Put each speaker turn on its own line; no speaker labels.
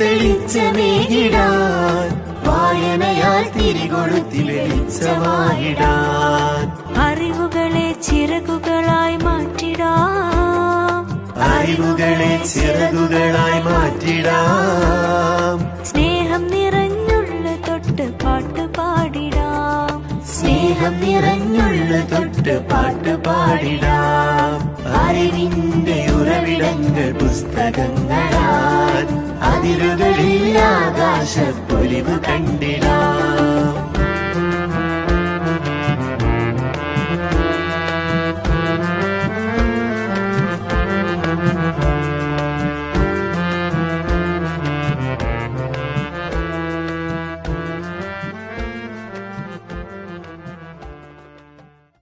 തെളിച്ചമേകിടാൻ വായനയാൽ തിരികൊളുത്തി വെളിച്ചമായിടാൻ
അറിവുകളെ ചിറകുകളായി മാറ്റിടാം.
അറിവുകളെ ചിറകുകളായി മാറ്റിടാം.
സ്നേഹം നിറഞ്ഞുള്ള തൊട്ട് പാട്ട് പാടിടാം.
സ്നേഹം നിറഞ്ഞുള്ള തൊട്ട് പാട്ട് പാടിടാം. ഉറവിടങ്ങൾ പുസ്തകങ്ങളാൽ അതിരുകളിൽ ആകാശപ്പൊലിവ് കണ്ടിടാം